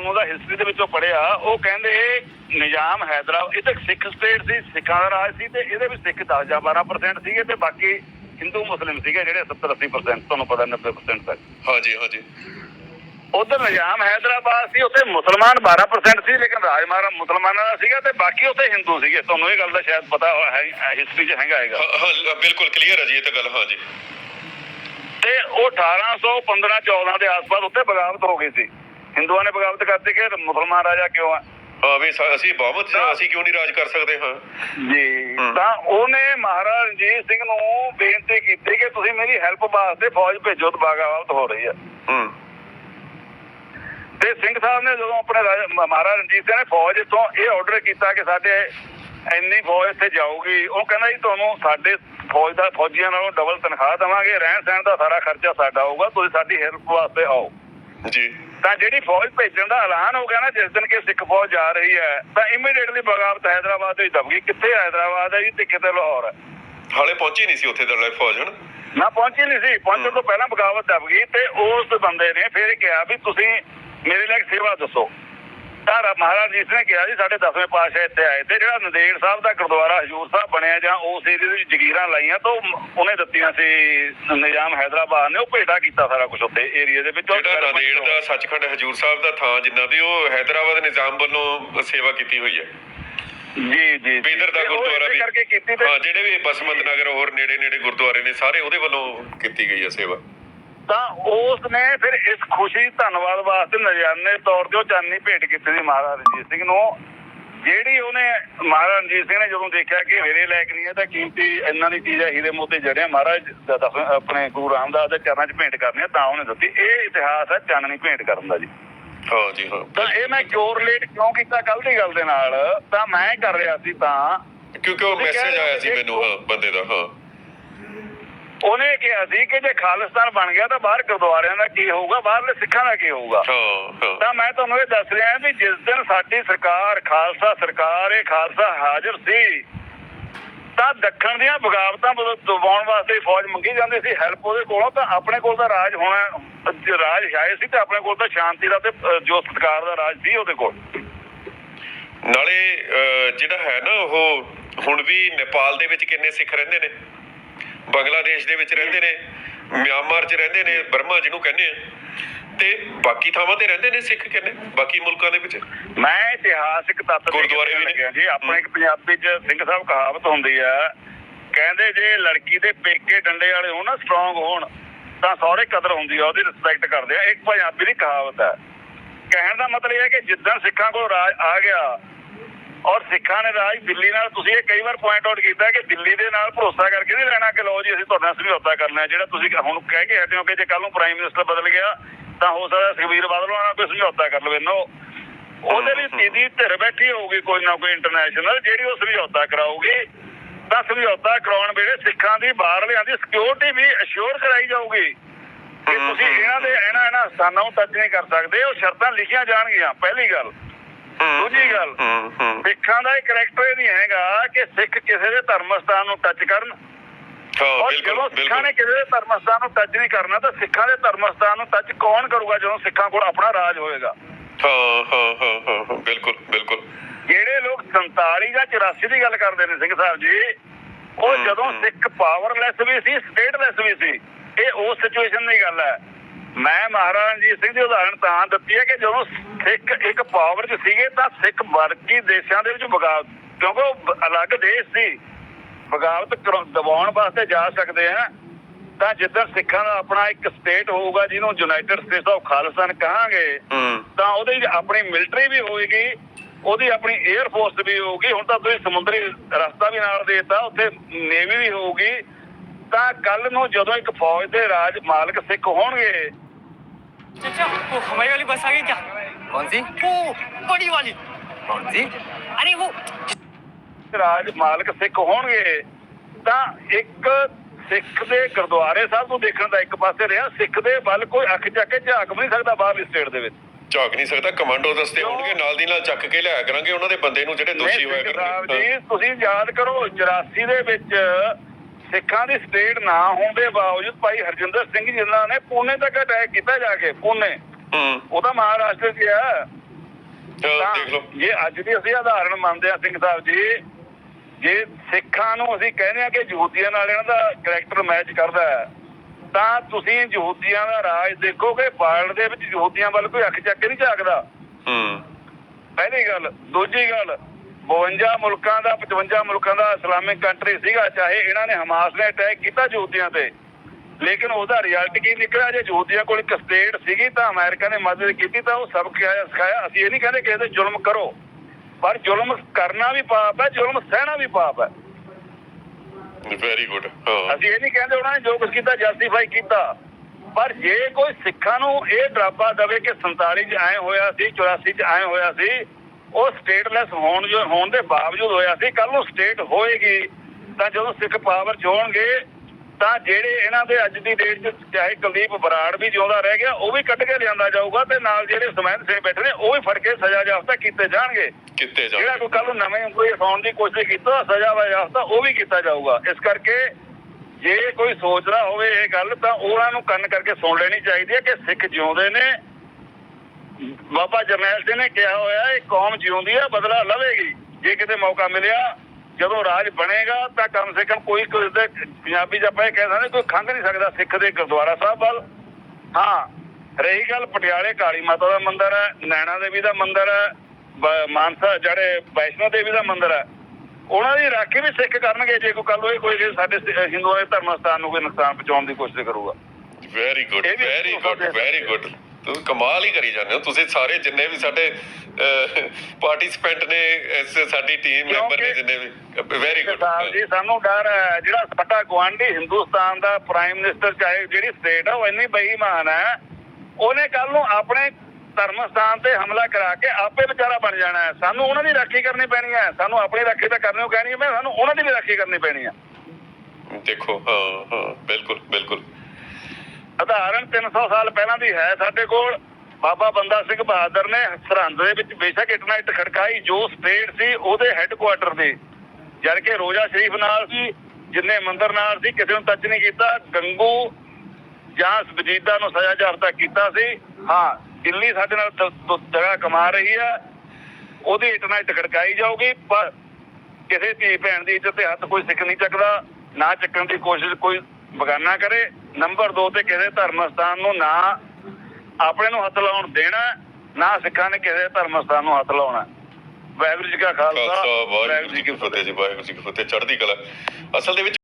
ਤੁਹਾਨੂੰ ਦਾ ਹਿਸਟਰੀ ਦੇ ਵਿੱਚੋਂ ਪੜਿਆ ਉਹ ਕਹਿੰਦੇ ਨਿਜ਼ਾਮ ਹੈਦਰਾਬਾਦ ਇਹ ਤਾਂ ਸਿੱਖ ਸਟੇਟ ਸੀ ਸਿੱਖਾਂ ਦਾ ਰਾਜ ਸੀ ਤੇ ਇਹਦੇ ਵਿੱਚ ਸਿੱਖ 10 ਜਾਂ 12% ਸੀਗੇ ਤੇ ਬਾਕੀ ਹਿੰਦੂ ਮੁਸਲਿਮ ਸੀਗੇ ਜਿਹੜੇ 70 80% ਤੁਹਾਨੂੰ ਪਤਾ 90% ਤੱਕ। ਹਾਂਜੀ ਹਾਂਜੀ। ਉਧਰ ਨਿਜ਼ਾਮ ਹੈਦਰਾਬਾਦ ਸੀ ਉੱਥੇ ਮੁਸਲਮਾਨ 12% ਸੀ ਲੇਕਿਨ ਰਾਜ ਮਹਾਰਾ ਮੁਸਲਮਾਨਾਂ ਦਾ ਸੀਗਾ ਤੇ ਬਾਕੀ ਉੱਥੇ ਹਿੰਦੂ ਸੀਗੇ। ਤੁਹਾਨੂੰ ਇਹ ਗੱਲ ਦਾ ਸ਼ਾਇਦ ਪਤਾ ਹੈ ਹਿਸਟਰੀ 'ਚ ਹੈਗਾ ਹੈਗਾ। ਹਾਂ ਹਾਂ ਬਿਲਕੁਲ ਕਲੀਅਰ ਹੈ ਜੀ ਇਹ ਤਾਂ ਗੱਲ ਹਾਂਜੀ। ਤੇ ਉਹ 1815 14 ਦੇ ਆਸ-ਪਾਸ ਉੱਥੇ ਬਗਾਵਤ ਹੋ ਗਈ ਸੀ। ਹਿੰਦੂਆਂ ਨੇ ਬਗਾਵਤ ਕਰਤੀ ਕਿ ਮੁਸਲਮਾਨ ਰਾਜਾ ਕਿਉਂ ਆ? ਹਾਂ ਵੀ ਸਾ- ਅਸੀਂ ਬਹੁਤ ਅਸੀਂ ਕਿਉਂ ਨਹੀਂ ਰਾਜ ਕਰ ਸਕਦੇ ਹਾਂ? ਜੀ ਹਮ। ਤਾਂ ਉਹਨੇ ਮਹਾਰਾਜਾ ਰਣਜੀਤ ਸਿੰਘ ਨੂੰ ਬੇਨਤੀ ਕੀਤੀ ਕਿ ਤੁਸੀਂ ਮੇਰੀ ਹੈਲਪ ਵਾਸਤੇ ਫੌਜ ਭੇਜੋ ਤੇ ਬਗਾਵਤ ਹੋ ਰਹੀ ਹੈ ਹੂੰ। ਤੇ ਸਿੰਘ ਸਾਹਿਬ ਨੇ ਜਦੋਂ ਆਪਣੇ ਰਾਜਾ- ਮ- ਮਹਾਰਾਜਾ ਰਣਜੀਤ ਸਿੰਘ ਨੇ ਫੌਜ ਤੋਂ ਇਹ ਆਰਡਰ ਕੀਤਾ ਕਿ ਸਾਡੇ ਇੰਨੀ ਫੌਜ ਇੱਥੇ ਜਾਊਗੀ ਉਹ ਕਹਿੰਦਾ ਜੀ ਤੁਹਾਨੂੰ ਸਾਡੇ ਫੌਜ ਦਾ ਫੌਜੀਆਂ ਨਾਲੋਂ ਡਬਲ ਤਨਖਾਹ ਦੇਵਾਂਗੇ ਰਹਿਣ ਸਹਿਣ ਦਾ ਸਾਰਾ ਖਰਚਾ ਸਾਡਾ ਹੋਊਗਾ ਤੁਸੀਂ ਸਾਡੀ ਹੈਲਪ ਵਾਸਤੇ ਆਓ। ਜੀ। ਤਾਂ ਜਿਹੜੀ ਫੌਜ ਭੇਜਣ ਦਾ ਐਲਾਨ ਹੋ ਗਿਆ ਨਾ ਜਿਸ ਦਿਨ ਕਿ ਸਿੱਖ ਫੌਜ ਜਾ ਰਹੀ ਹੈ ਤਾਂ ਇਮੀਡੀਏਟਲੀ ਬਗਾਵਤ ਹੈਦਰਾਬਾਦ ਦੇ ਵਿੱਚ ਦਬ ਗਈ। ਕਿੱਥੇ ਹੈਦਰਾਬਾਦ ਹੈ ਜੀ ਤੇ ਕਿਤੇ ਲਾਹੌਰ ਹੈ? ਹਾਲੇ ਪਹੁੰਚੀ ਨਹੀਂ ਸੀ ਉੱਥੇ ਦਾ ਫੌਜ ਹਨ? ਨਾ ਪਹੁੰਚੀ ਨਹੀਂ ਸੀ। ਪਹੁੰਚਣ ਤੋਂ ਪਹਿਲਾਂ ਬਗਾਵਤ ਦਬ ਗਈ ਤੇ ਉਸ ਬੰਦੇ ਨੇ ਫਿਰ ਕਿਹਾ ਵੀ ਤੁਸੀਂ ਮੇਰੇ ਲਈ ਸੇਵਾ ਦੱਸੋ। ਤਾਂ ਰਾ- ਮਹਾਰਾਜ ਜੀ ਨੇ ਕਿਹਾ ਜੀ ਸਾਡੇ 10ਵੇਂ ਪਾਤਸ਼ਾਹ ਇੱਥੇ ਆਏ ਤੇ ਜਿਹੜਾ ਨੰਦੇੜ ਸਾਹਿਬ ਦਾ ਗੁਰਦੁਆਰਾ ਹਜੂਰ ਸਾਹਿਬ ਬਣਿਆ ਜਾਂ ਉਸ ਏਰੀਏ ਦੇ ਵਿੱਚ ਜਗੀਰਾਂ ਲਾਈਆਂ ਤਾਂ ਉਹਨੇ ਦਿੱਤੀਆਂ ਸੀ ਨਿਜ਼ਾਮ ਹੈਦਰਾਬਾਦ ਨੇ ਉਹ ਭੇਟਾ ਕੀਤਾ ਸਾਰਾ ਕੁਝ ਉੱਥੇ ਏਰੀਏ ਦੇ ਵਿੱਚ। ਜਿਹੜਾ ਨਾਂਦੇੜ ਦਾ ਸੱਚਖੰਡ ਹਜੂਰ ਸਾਹਿਬ ਦਾ ਥਾਂ ਜਿੰਨਾ ਵੀ ਉਹ ਹੈਦਰਾਬਾਦ ਨਿਜ਼ਾਮ ਵੱਲੋਂ ਸੇਵਾ ਕੀਤੀ ਹੋਈ ਹੈ। ਜੀ ਜੀ। ਬੀਦਰ ਦਾ ਗੁਰਦੁਆਰਾ ਵੀ ਹਾਂ ਜਿਹੜੇ ਵੀ ਬਸਮਤ ਨਗਰ ਹੋਰ ਨੇੜੇ ਨੇੜੇ ਗੁਰਦੁਆਰੇ ਨੇ ਸਾਰੇ ਉਹਦੇ ਵੱਲੋਂ ਕੀਤੀ ਗਈ ਹੈ ਸੇਵਾ। ਤਾਂ ਉਸ ਨੇ ਫਿਰ ਇਸ ਖੁਸ਼ੀ ਧੰਨਵਾਦ ਵਾਸਤੇ ਨਜ਼ਾਨੇ ਤੌਰ ਤੇ ਉਹ ਚਾਨਣੀ ਭੇਟ ਕੀਤੀ ਸੀ ਮਹਾਰਾਜਾ ਰਣਜੀਤ ਸਿੰਘ ਨੂੰ। ਜਿਹੜੀ ਉਹਨੇ ਮਹਾਰਾਜਾ ਰਣਜੀਤ ਸਿੰਘ ਨੇ ਜਦੋਂ ਦੇਖਿਆ ਕਿ ਮੇਰੇ ਲਾਇਕ ਨਹੀਂ ਹੈ ਤਾਂ ਕੀਮਤੀ ਇੰਨਾ ਦੀ ਚੀਜ਼ ਹੈ ਹੀਰੇ ਮੋਤੀ ਜੜਿਆ ਮਹਾਰਾਜ ਆਪਣੇ ਗੁਰੂ ਰਾਮਦਾਸ ਦੇ ਚਰਨਾਂ 'ਚ ਭੇਂਟ ਕਰਨੀ ਹੈ ਤਾਂ ਉਹਨੇ ਦਿੱਤੀ। ਇਹ ਇਤਿਹਾਸ ਹੈ ਚਾਨਣੀ ਭੇਂਟ ਕਰਨ ਦਾ ਜੀ। ਹਾਂ ਜੀ ਹਾਂ। ਤਾਂ ਇਹ ਮੈਂ ਕਿਉਂ ਰਿਲੇਟ ਕਿਉਂ ਕੀਤਾ ਕੱਲ ਦੀ ਗੱਲ ਦੇ ਨਾਲ? ਤਾਂ ਮੈਂ ਕਰ ਰਿਹਾ ਸੀ ਤਾਂ ਕਿਉਂਕਿ ਉਹ ਮੈਸੇਜ ਆਇਆ ਸੀ ਮੈਨੂੰ ਬੰਦੇ ਦਾ ਹਾਂ। ਉਹਨੇ ਕਿਹਾ ਸੀ ਕਿ ਜੇ ਖਾਲਿਸਤਾਨ ਬਣ ਗਿਆ ਤਾਂ ਬਾਹਰ ਗੁਰਦੁਆਰਿਆਂ ਦਾ ਕੀ ਹੋਊਗਾ ਬਾਹਰਲੇ ਸਿੱਖਾਂ ਦਾ ਕੀ ਹੋਊਗਾ? ਤਾਂ ਮੈਂ ਤੁਹਾਨੂੰ ਇਹ ਦੱਸ ਰਿਹਾ ਵੀ ਜਿਸ ਦਿਨ ਸਾਡੀ ਸਰਕਾਰ ਖਾਲਸਾ ਸਰਕਾਰ ਇਹ ਖਾਲਸਾ ਹਾਜ਼ਰ ਸੀ ਤਾਂ ਦੱਖਣ ਦੀਆਂ ਬਗਾਵਤਾਂ ਦਬਾਉਣ ਵਾਸਤੇ ਫੌਜ ਮੰਗੀ ਜਾਂਦੀ ਸੀ ਹੈਲਪ ਉਹਦੇ ਕੋਲੋਂ ਤਾਂ ਆਪਣੇ ਕੋਲ ਤਾਂ ਰਾਜ ਹੋਣਾ ਰਾਜ ਸ਼ਾਇਦ ਸੀ ਤਾਂ ਆਪਣੇ ਕੋਲ ਤਾਂ ਸ਼ਾਂਤੀ ਦਾ ਤੇ ਜੋ ਸਤਕਾਰ ਦਾ ਰਾਜ ਸੀ ਉਹਦੇ ਕੋਲ। ਨਾਲੇ ਜਿਹੜਾ ਹੈ ਨਾ ਉਹ ਹੁਣ ਵੀ ਨੇਪਾਲ ਦੇ ਵਿੱਚ ਕਿੰਨੇ ਸਿੱਖ ਰਹਿੰਦੇ ਨੇ? ਬੰਗਲਾਦੇਸ਼ ਦੇ ਵਿੱਚ ਰਹਿੰਦੇ ਨੇ ਮਿਆਂਮਾਰ 'ਚ ਰਹਿੰਦੇ ਨੇ ਬਰਮਾ ਜਿਹਨੂੰ ਕਹਿੰਦੇ ਆ। ਤੇ ਬਾਕੀ ਥਾਵਾਂ ਤੇ ਰਹਿੰਦੇ ਨੇ ਸਿੱਖ ਕਿੰਨੇ? ਬਾਕੀ ਮੁਲਕਾਂ ਦੇ ਵਿੱਚ? ਮੈਂ ਇਤਿਹਾਸਿਕ ਤੱਤ ਗੁਰਦੁਆਰੇ ਵੀ ਨੇ। ਜੀ ਆਪਣੇ ਇੱਕ ਪੰਜਾਬੀ ਚ ਸਿੰਘ ਸਾਹਿਬ ਕਹਾਵਤ ਹੁੰਦੀ ਆ ਕਹਿੰਦੇ ਜੇ ਲੜਕੀ ਦੇ ਪੇਕੇ ਡੰਡੇ ਵਾਲੇ ਹੋਣ ਨਾ ਸਟਰੋਂਗ ਹੋਣ ਤਾਂ ਸਹੁਰੇ ਕਦਰ ਹੁੰਦੀ ਆ ਉਹਦੀ ਰਿਸਪੈਕਟ ਕਰਦੇ ਆ। ਇੱਕ ਪੰਜਾਬੀ ਦੀ ਕਹਾਵਤ ਹੈ ਕਹਿਣ ਦਾ ਮਤਲਬ ਇਹ ਹੈ ਕਿ ਜਿੱਦਾਂ ਸਿੱਖਾਂ ਕੋਲ ਰਾਜ ਆ ਗਿਆ ਔਰ ਸਿੱਖਾਂ ਨੇ ਰਾਜ ਦਿੱਲੀ ਨਾਲ ਤੁਸੀਂ ਇਹ ਕਈ ਵਾਰ ਪੁਆਇੰਟ ਆਊਟ ਕੀਤਾ ਕਿ ਦਿੱਲੀ ਦੇ ਨਾਲ ਭਰੋਸਾ ਕਰਕੇ ਨਹੀਂ ਰਹਿਣਾ ਕਿ ਲਓ ਜੀ ਅਸੀਂ ਤੁਹਾਡੇ ਨਾਲ ਸਮਝੌਤਾ ਕਰਨਾ ਹੈ ਜਿਹੜਾ ਤੁਸੀਂ ਹੁਣ ਕਹਿ ਕੇ ਹਟੇ ਹੋ ਕਿ ਜੇ ਕੱਲ ਨੂੰ ਪ੍ਰਾਈਮ ਮਿਨਿਸਟਰ ਬਦਲ ਗਿਆ ਤਾਂ ਹੋ ਸਕਦਾ ਸੁਖਬੀਰ ਬਾਦਲ ਨਾਲ ਕੋਈ ਸਮਝੌਤਾ ਕਰ ਲਵੇ। ਨੋ ਉਹਦੇ ਲਈ ਤੀਦੀ ਧਿਰ ਬੈਠੀ ਹੋਊਗੀ ਕੋਈ ਨਾ ਕੋਈ ਇੰਟਰਨੈਸ਼ਨਲ ਜਿਹੜੀ ਉਹ ਸਮਝੌਤਾ ਕਰਾਊਗੀ ਤਾਂ ਸਮਝੌਤਾ ਕਰਾਉਣ ਵੇਲੇ ਸਿੱਖਾਂ ਦੀ ਬਾਹਰਲਿਆਂ ਦੀ ਸਿਕਿਉਰਿਟੀ ਵੀ ਅਸ਼ੋਰ ਕਰਾਈ ਜਾਊਗੀ ਕਿ ਤੁਸੀਂ ਇਹਨਾਂ ਦੇ ਇਹਨਾਂ ਇਹਨਾਂ ਸਥਾਨਾਂ ਨੂੰ ਟੱਚ ਨਹੀਂ ਕਰ ਸਕਦੇ ਉਹ ਸ਼ਰਤਾਂ ਲਿਖੀਆਂ ਜਾਣਗੀਆਂ ਪਹਿਲੀ ਗੱਲ। ਦੂਜੀ ਗੱਲ ਸਿੱਖਾਂ ਦਾ ਇਹ ਕਰੈਕਟਰ ਇਹ ਨਹੀਂ ਹੈਗਾ ਕਿ ਸਿੱਖ ਕਿਸੇ ਦੇ ਧਰਮ ਸਥਾਨ ਨੂੰ ਟੱਚ ਕਰਨ। ਬਿਲਕੁਲ ਸਿੱਖਾਂ ਨੇ ਕਿਸੇ ਦੇ ਧਰਮ ਸਥਾਨ ਨੂੰ ਟੱਚ ਨਹੀਂ ਕਰਨਾ ਤਾਂ ਸਿੱਖਾਂ ਦੇ ਧਰਮ ਸਥਾਨ ਨੂੰ ਟੱਚ ਕੌਣ ਕਰੂਗਾ ਜਦੋਂ ਸਿੱਖਾਂ ਕੋਲ ਆਪਣਾ ਰਾਜ ਹੋਏਗਾ? ਹਾਂ ਹਾਂ ਹਾਂ ਹਾਂ ਹਾਂ, ਬਿਲਕੁਲ ਬਿਲਕੁਲ। ਜਿਹੜੇ ਲੋਕ 47 ਜਾਂ 84 ਦੀ ਗੱਲ ਕਰਦੇ ਨੇ ਸਿੰਘ ਸਾਹਿਬ ਜੀ ਉਹ ਜਦੋਂ। ਸਿੱਖ ਪਾਵਰਲੈਸ ਵੀ ਸੀ ਸਟੇਟਲੈਸ ਵੀ ਸੀ ਇਹ ਉਸ ਸਿਚੁਏਸ਼ਨ ਦੀ ਗੱਲ ਹੈ। ਮੈਂ ਮਹਾਰਾਜਾ ਰਣਜੀਤ ਸਿੰਘ ਦੀ ਉਦਾਹਰਣ ਤਾਂ ਦਿੱਤੀ ਹੈ ਕਿ ਜਦੋਂ ਸਿੱਖ ਇੱਕ ਪਾਵਰ 'ਚ ਸੀਗੇ ਤਾਂ ਸਿੱਖ ਬਾਕੀ ਦੇਸ਼ਾਂ ਦੇ ਵਿੱਚ ਬਗਾਵਤ ਕਿਉਂਕਿ ਉਹ ਅਲੱਗ ਦੇਸ਼ ਸੀ। ਬਗਾਵਤ ਦਬਾਉਣ ਵਾਸਤੇ ਜਾ ਸਕਦੇ ਆ। ਤਾਂ ਜਿੱਦਾਂ ਸਿੱਖਾਂ ਦਾ ਆਪਣਾ ਇੱਕ ਸਟੇਟ ਹੋਊਗਾ ਜਿਹਨੂੰ ਯੂਨਾਈਟਿਡ ਸਟੇਟਸ ਆਫ ਖਾਲਿਸਤਾਨ ਕਹਾਂਗੇ ਤਾਂ ਉਹਦੇ ਵਿੱਚ ਆਪਣੀ ਮਿਲਟਰੀ ਵੀ ਹੋਏਗੀ ਉਹਦੀ ਆਪਣੀ 에ਅਰ ਫੋਰਸ ਵੀ ਹੋਊਗੀ। ਹੁਣ ਤਾਂ ਤੁਸੀਂ ਸਮੁੰਦਰੀ ਰਸਤਾ ਵੀ ਨਾਲ ਦੇਤਾ ਉੱਥੇ ਨੇਵੀ ਵੀ ਹੋਊਗੀ। ਤਾਂ ਕੱਲ ਨੂੰ ਜਦੋਂ ਇੱਕ ਫੌਜ ਦੇ ਰਾਜ ਮਾਲਕ ਸਿੱਖ ਹੋਣਗੇ चाचा वो हमारी वाली बस आ गई क्या कौन सी वो बड़ी वाली कौन सी अरे वो ਰਾਜ ਮਾਲਕ ਸਿੱਖ ਹੋਣਗੇ ਤਾਂ ਇੱਕ ਸਿੱਖ ਦੇ ਗੁਰਦੁਆਰੇ ਸਾਹਿਬ ਨੂੰ ਦੇਖਣ ਦਾ ਇੱਕ ਪਾਸੇ ਰਿਹਾ ਸਿੱਖ ਦੇ ਵੱਲ ਕੋਈ ਅੱਖ ਚੱਕ ਕੇ ਝਾਕ ਵੀ ਨਹੀਂ ਸਕਦਾ ਬਾਹਰਲੀ ਸਟੇਟ ਦੇ ਵਿੱਚ ਝਾਕ ਨਹੀਂ ਸਕਦਾ ਕਮਾਂਡੋ ਦਸਤੇ ਹੋਣਗੇ ਨਾਲ ਦੀ ਨਾਲ ਚੱਕ ਕੇ ਲਿਆਇਆ ਕਰਾਂਗੇ ਉਹਨਾਂ ਦੇ ਬੰਦੇ ਨੂੰ ਜਿਹੜੇ ਦੋਸ਼ੀ ਨਹੀਂ ਹੋਇਆ ਸਿੰਘ ਸਾਹਿਬ ਕਰਨਗੇ ਜੀ ਤੁਸੀਂ ਯਾਦ ਕਰੋ 84 ਦੇ ਵਿੱਚ ਸਿੱਖਾਂ ਦੀ ਸਟੇਟ ਨਾ ਹੋਣ ਦੇ ਬਾਵਜੂਦ ਭਾਈ ਹਰਜਿੰਦਰ ਸਿੰਘ ਜਿਨ੍ਹਾਂ ਨੇ ਪੂਨੇ ਤੱਕ ਅਟੈਕ ਕੀਤਾ ਜਾ ਕੇ ਪੂਨੇ। ਹੂੰ। ਉਹ ਤਾਂ ਮਹਾਰਾਸ਼ਟਰ 'ਚ ਆ। ਤਾਂ ਦੇਖ ਲਓ। ਜੇ ਅੱਜ ਦੀ ਅਸੀਂ ਉਦਾਹਰਣ ਮੰਨਦੇ ਆ ਸਿੰਘ ਸਾਹਿਬ ਜੀ ਜੇ ਸਿੱਖਾਂ ਨੂੰ ਅਸੀਂ ਕਹਿੰਦੇ ਆ ਕਿ ਯਹੂਦੀਆਂ ਨਾਲ ਇਹਨਾਂ ਦਾ ਕੈਰੈਕਟਰ ਮੈਚ ਕਰਦਾ ਤਾਂ ਤੁਸੀਂ ਯਹੂਦੀਆਂ ਦਾ ਰਾਜ ਦੇਖੋਗੇ ਵਰਲਡ ਦੇ ਵਿੱਚ ਯਹੂਦੀਆਂ ਵੱਲ ਕੋਈ ਅੱਖ ਚੱਕ ਕੇ ਨਹੀਂ ਝਾਕਦਾ। ਹੂੰ। ਪਹਿਲੀ ਗੱਲ। ਦੂਜੀ ਗੱਲ 52 ਮੁਲਕਾਂ ਦਾ 55 ਮੁਲਕਾਂ ਦਾ ਇਸਲਾਮਿਕ ਕੰਟਰੀ ਸੀਗਾ ਚਾਹੇ ਇਹਨਾਂ ਨੇ ਹਮਾਸ ਨੇ ਅਟੈਕ ਕੀਤਾ ਯਹੂਦੀਆਂ ਤੇ। ਲੇਕਿਨ ਉਹਦਾ ਰਿਜ਼ਲਟ ਕੀ ਨਿਕਲਿਆ? ਜੇ ਯਹੂਦੀਆਂ ਕੋਲ ਇੱਕ ਸਟੇਟ ਸੀਗੀ ਤਾਂ ਅਮਰੀਕਾ ਨੇ ਮਦਦ ਕੀਤੀ ਤਾਂ ਉਹ ਸਬਕ ਆਇਆ ਸਿਖਾਇਆ। ਅਸੀਂ ਇਹ ਨਹੀਂ ਕਹਿੰਦੇ ਕਿਸੇ ਤੇ ਜ਼ੁਲਮ ਕਰੋ। ਪਰ ਜ਼ੁਲਮ ਕਰਨਾ ਵੀ ਪਾਪ ਹੈ ਜ਼ੁਲਮ ਸਹਿਣਾ ਵੀ ਪਾਪ ਹੈ। ਵੈਰੀ ਗੁੱਡ ਅਸੀਂ ਇਹ ਨਹੀਂ ਕਹਿੰਦੇ ਉਹਨਾਂ ਨੇ ਜੋ ਕੁਝ ਕੀਤਾ ਜਸਟੀਫਾਈ ਕੀਤਾ। ਪਰ ਜੇ ਕੋਈ ਸਿੱਖਾਂ ਨੂੰ ਇਹ ਡਰਾਪਾ ਦਵੇ ਕਿ 47 ਚ ਐ ਹੋਇਆ ਸੀ 84 ਚ ਐ ਹੋਇਆ ਸੀ ਉਹ ਸਟੇਟਲੈਸ ਹੋਣ ਜੋ ਹੋਣ ਦੇ ਬਾਵਜੂਦ ਹੋਇਆ ਸੀ ਕੱਲ ਨੂੰ ਸਟੇਟ ਹੋਏਗੀ ਤਾਂ ਜਦੋਂ ਸਿੱਖ ਪਾਵਰ ਚ ਹੋਣਗੇ ਤਾਂ ਜਿਹੜੇ ਇਹਨਾਂ ਦੇ ਅੱਜ ਦੀ ਡੇਟ 'ਚ ਚਾਹੇ ਕੁਲਦੀਪ ਬਰਾੜ ਵੀ ਜਿਉਂਦਾ ਰਹਿ ਗਿਆ ਉਹ ਵੀ ਕੱਢ ਕੇ ਲਿਆਂਦਾ ਜਾਊਗਾ ਤੇ ਨਾਲ ਜਿਹੜੇ ਸਮੈਨ ਸਿੰਘ ਬੈਠੇ ਨੇ ਉਹ ਵੀ ਫੜ ਕੇ ਸਜ਼ਾ ਜਾਫਤਾ ਕੀਤੇ ਜਾਣਗੇ। ਕਿੱਤੇ ਜਿਹੜਾ ਜਾ ਕੋਈ ਕੱਲ ਨੂੰ ਨਵੇਂ ਕੋਈ ਫਾਉਣ ਦੀ ਕੋਸ਼ਿਸ਼ ਕੀਤਾ ਸਜ਼ਾ ਜਾਫਤਾ ਉਹ ਵੀ ਕੀਤਾ ਜਾਊਗਾ। ਇਸ ਕਰਕੇ ਜੇ ਕੋਈ ਸੋਚਦਾ ਹੋਵੇ ਇਹ ਗੱਲ ਤਾਂ ਉਹਨਾਂ ਨੂੰ ਕੰਨ ਕਰਕੇ ਸੁਣ ਲੈਣੀ ਚਾਹੀਦੀ ਹੈ ਕਿ ਸਿੱਖ ਜਿਉਂਦੇ ਨੇ ਬਾਬਾ ਜਰਨੈਲ ਸਿੰਘ ਨੇ ਕਿਹਾ ਹੋਇਆ ਇਹ ਕੌਮ ਜਿਉਂਦੀ ਆ ਬਦਲਾ ਲਵੇਗੀ। ਜੇ ਕਿਤੇ ਮੌਕਾ ਮਿਲਿਆ ਜਦੋਂ ਰਾਜ ਬਣੇਗਾ ਤਾਂ ਕਮ ਸੇ ਕਮ ਕੋਈ ਕੋਈ ਦੇ ਪੰਜਾਬੀ ਆਪਾਂ ਇਹ ਕਹਿ ਸਕਦੇ ਕੋਈ ਖੰਘ ਨਹੀਂ ਸਕਦਾ ਸਿੱਖ ਦੇ ਗੁਰਦੁਆਰਾ ਸਾਹਿਬ ਵੱਲ। ਹਾਂ ਰਹੀ ਗੱਲ ਪਟਿਆਲੇ ਕਾਲੀ ਮਾਤਾ ਦਾ ਮੰਦਿਰ ਹੈ ਨੈਣਾ ਦੇਵੀ ਦਾ ਮੰਦਿਰ ਹੈ ਮਾਨਸਾ ਜਿਹੜੇ ਵੈਸ਼ਨੋ ਦੇਵੀ ਦਾ ਮੰਦਿਰ ਹੈ। ਉਹਨਾਂ ਦੀ ਰਾਖੀ ਵੀ ਸਿੱਖ ਕਰਨਗੇ ਜੇ ਕੋਈ ਕੱਲ ਹੋਏ ਕੋਈ ਜੇ ਸਾਡੇ ਹਿੰਦੂਆਂ ਦੇ ਧਰਮ ਸਥਾਨ ਨੂੰ ਕੋਈ ਨੁਕਸਾਨ ਪਹੁੰਚਾਉਣ ਦੀ ਕੋਸ਼ਿਸ਼ ਕਰੂਗਾ। Very good very good. Very good ਤੁਸੀਂ ਕਮਾਲ ਹੀ ਕਰੀ ਜਾਂਦੇ ਹੋ। ਤੁਸੀਂ ਸਾਰੇ ਜਿੰਨੇ ਵੀ ਸਾਡੇ ਪਾਰਟਿਸਪੈਂਟ ਨੇ ਇਸ ਸਾਡੀ ਟੀਮ ਮੈਂਬਰ ਨੇ ਜਿੰਨੇ ਵੀ ਵੈਰੀ ਗੁੱਡ ਸਾਹਿਬ ਜੀ ਸਾਨੂੰ ਡਰ ਹੈ। ਜਿਹੜਾ ਸਾਡਾ ਗਵਾਂਢੀ ਹਿੰਦੁਸਤਾਨ ਦਾ ਪ੍ਰਾਈਮ ਮਿਨਿਸਟਰ ਚਾਹੇ ਜਿਹੜੀ ਸਟੇਟ ਆ ਉਹ ਇੰਨੀ ਬੇਈਮਾਨ ਹੈ। ਉਹਨੇ ਕੱਲ ਨੂੰ ਆਪਣੇ ਧਰਮ ਸਥਾਨ ਤੇ ਹਮਲਾ ਕਰਾ ਕੇ ਆਪੇ ਵਿਚਾਰਾ ਬਣ ਜਾਣਾ ਹੈ। ਸਾਨੂੰ ਉਹਨਾਂ ਦੀ ਰਾਖੀ ਕਰਨੀ ਪੈਣੀ ਹੈ। ਸਾਨੂੰ ਆਪਣੀ ਰਾਖੀ ਤਾਂ ਕਰਨੀ ਓ ਕਹਿਣੀ ਹੈ। ਮੈਂ ਸਾਨੂੰ ਉਹਨਾਂ ਦੀ ਵੀ ਰਾਖੀ ਕਰਨੀ ਪੈਣੀ ਹੈ। ਦੇਖੋ ਹਾਂ ਹਾਂ ਬਿਲਕੁਲ ਬਿਲਕੁਲ। ਉਦਾਹਰਣ 300 ਸਾਲ ਪਹਿਲਾਂ ਦੀ ਹੈ ਸਾਡੇ ਕੋਲ। ਬਾਬਾ ਬੰਦਾ ਸਿੰਘ ਬਹਾਦਰ ਨੇ ਸਰਹੰਦ ਦੇ ਵਿੱਚ ਬੇਸ਼ੱਕ ਇਟਨਾਈਟ ਖੜਕਾਈ, ਜੋ ਸਟੇਟ ਸੀ ਉਹਦੇ ਹੈੱਡਕੁਆਟਰ ਦੇ ਜਦ ਕਿ ਰੋਜ਼ਾ ਸ਼ਰੀਫ ਨਾਲ ਸੀ, ਜਿੰਨੇ ਮੰਦਰ ਨਾਲ ਸੀ, ਕਿਸੇ ਨੂੰ ਟੱਚ ਨਹੀਂ ਕੀਤਾ। ਗੰਗੂ ਜਾਂ ਵਜੀਦਾ ਨੂੰ ਸਜ਼ਾ ਜਾਫਤਾ ਕੀਤਾ ਸੀ। ਹਾਂ, ਦਿੱਲੀ ਸਾਡੇ ਨਾਲ ਦ- ਜਗ੍ਹਾ ਕਮਾ ਰਹੀ ਹੈ ਉਹਦੀ ਇਟਨਾਈਟ ਖੜਕਾਈ ਜਾਊਗੀ, ਪਰ ਕਿਸੇ ਧੀ ਭੈਣ ਦੀ ਇੱਜ਼ਤ ਤੇ ਹੱਥ ਕੋਈ ਸਿੱਖ ਨਹੀਂ ਚੱਕਦਾ। ਨਾ ਚੱਕਣ ਦੀ ਕੋਸ਼ਿਸ਼, ਕੋਈ ਬਗਾਨਾ ਕਰੇ ਨੰਬਰ 2 ਤੇ ਕਿਸੇ ਧਰਮ ਸਥਾਨ ਨੂੰ ਨਾ ਆਪਣੇ ਨੂੰ ਹੱਥ ਲਾਉਣ ਦੇਣਾ ਨਾ ਸਿੱਖਾਂ ਨੇ ਕਿਸੇ ਧਰਮ ਸਥਾਨ ਨੂੰ ਹੱਥ ਲਾਉਣਾ। ਵਾਹਿਗੁਰੂ ਜੀ ਕਾ ਖਾਲਸਾ ਵਾਹਿਗੁਰੂ ਜੀ ਕੀ ਫਤਿਹ ਜੀ ਵਾਹਿਗੁਰੂ ਜੀ ਕੀ ਫਤਿਹ। ਚੜ੍ਹਦੀ ਕਲਾ। ਅਸਲ ਦੇ ਵਿੱਚ